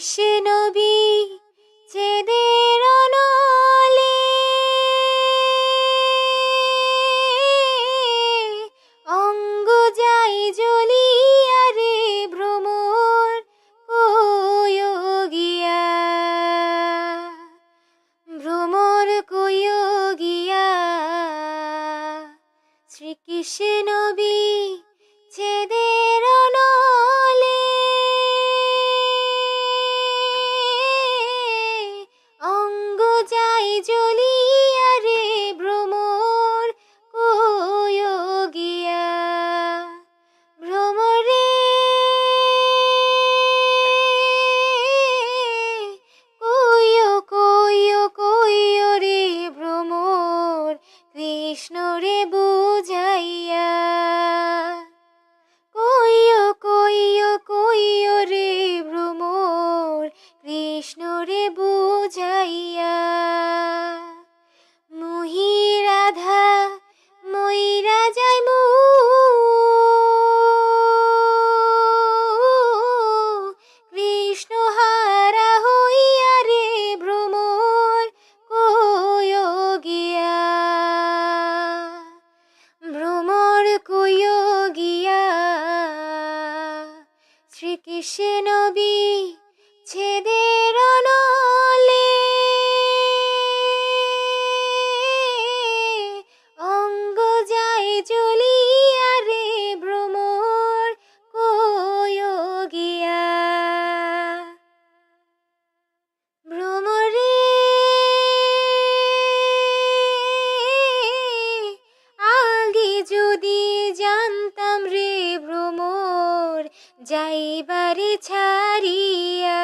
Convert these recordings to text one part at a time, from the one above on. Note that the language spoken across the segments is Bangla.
বিষ্ণবী চেদের অনলে। অঙ্গ যাই জ্বলিয়া রে ভ্রমর কয়োগিয়া। ভ্রমর কয়োগিয়া। শ্রীকৃষ্ণ শেষ নবী ছেদের অনলে তারে ছাড়িয়া।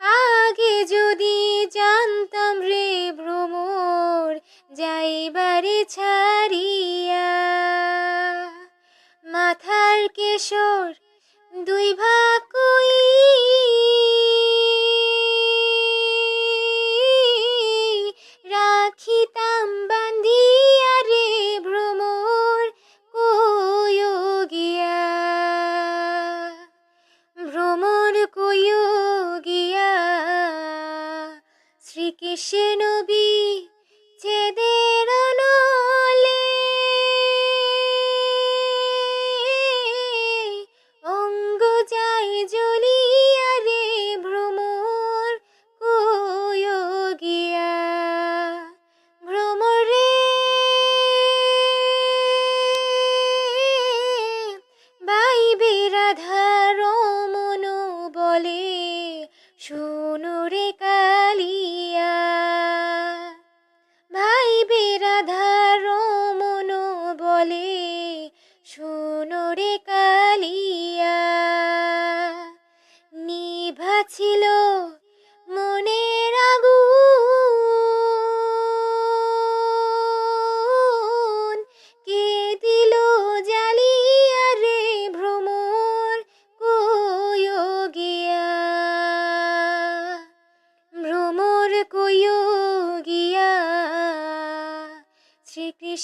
আগে যদি জানতাম রে ভ্রমর যাইবারে ছাড়িয়া। মাথার কেশর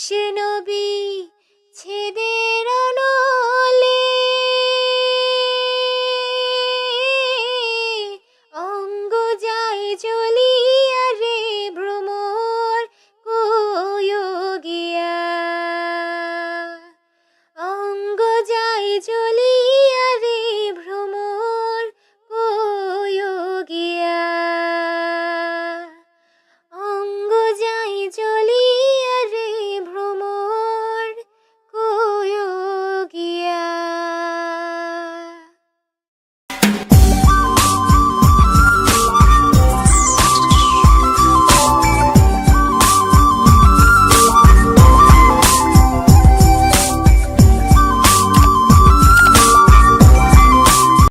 শেষ নবী ছেদের আলোলে